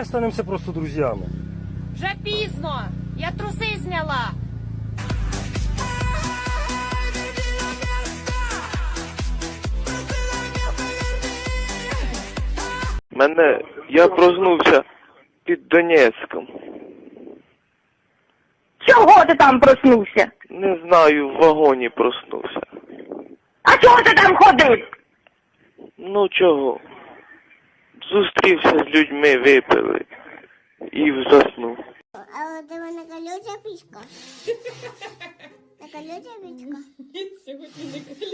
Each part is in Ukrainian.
останемося просто друзями. Вже пізно. Я труси зняла. Мене я проснувся під Донецьком. Чого ти там проснувся? Не знаю, в вагоні проснувся. А чого ти там ходив? Ну чого? Зустрівся з людьми, випили і заснув. А у тебе не колюча пічка? Не колюча пічка? Run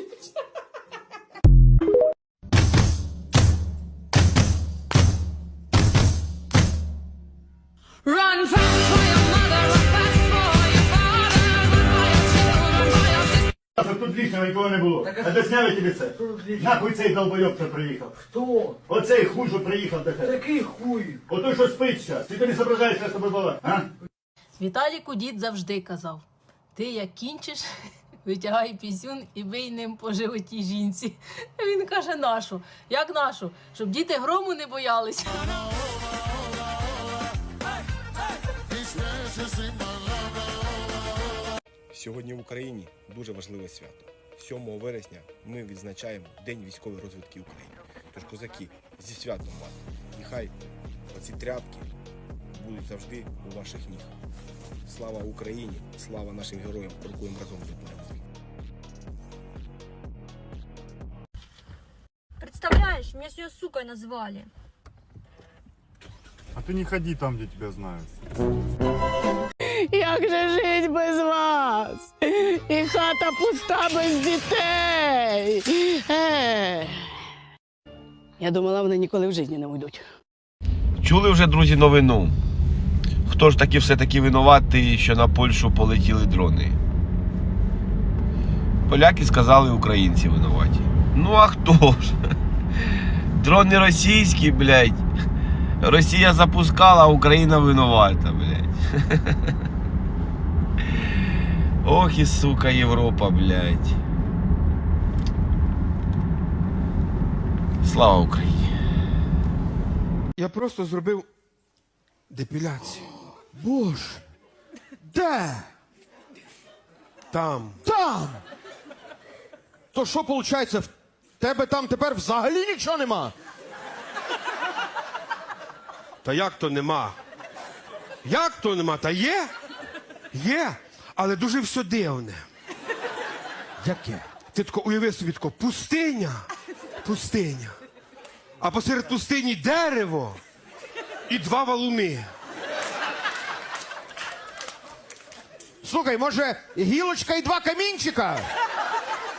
Щоб тут лишнього нікого не було. А де сняли тобі це? Нахуй цей долбойок, приїхав. Хто? Оцей хуй, що приїхав до тебе. Такий хуй. Ото що спить зараз. Ти тобі зображаєш, що з тобою була, а? Віталіку дід завжди казав: ти як кінчиш, витягай пісюн і бий ним по животі жінці. Він каже, нашу. Як нашу? Щоб діти грому не боялися. Сьогодні в Україні дуже важливе свято. 7 вересня ми відзначаємо День військової розвідки України. Тож, козаки, зі святом вас. Нехай оці тряпки будуть завжди у ваших ніг. Слава Україні! Слава нашим героям! Крокуємо разом до перемоги! Представляешь, меня сегодня сукой назвали. А ты не ходи там, где тебя знают. Як же жить без вас? І хата пуста без дітей. Ех. Я думала, вони ніколи в житті не уйдуть. Чули вже, друзі, новину? Хто ж таки все-таки винуватий, що на Польщу полетіли дрони? Поляки сказали, українці винуваті. Ну а хто ж? Дрони російські, блядь. Росія запускала, а Україна винувата, блядь. Ох і сука Європа, блядь. Слава Україні! Я просто зробив депіляцію. Боже. Де? Там. Там. То що виходить, в тебе там тепер взагалі нічого нема? Та як то нема? Як то нема? Та є? Є, але дуже все дивне. Яке? Ти тако уяви собі тако, пустиня, пустиня. А посеред пустині дерево і два валуни. Слухай, може, гілочка і два камінчика?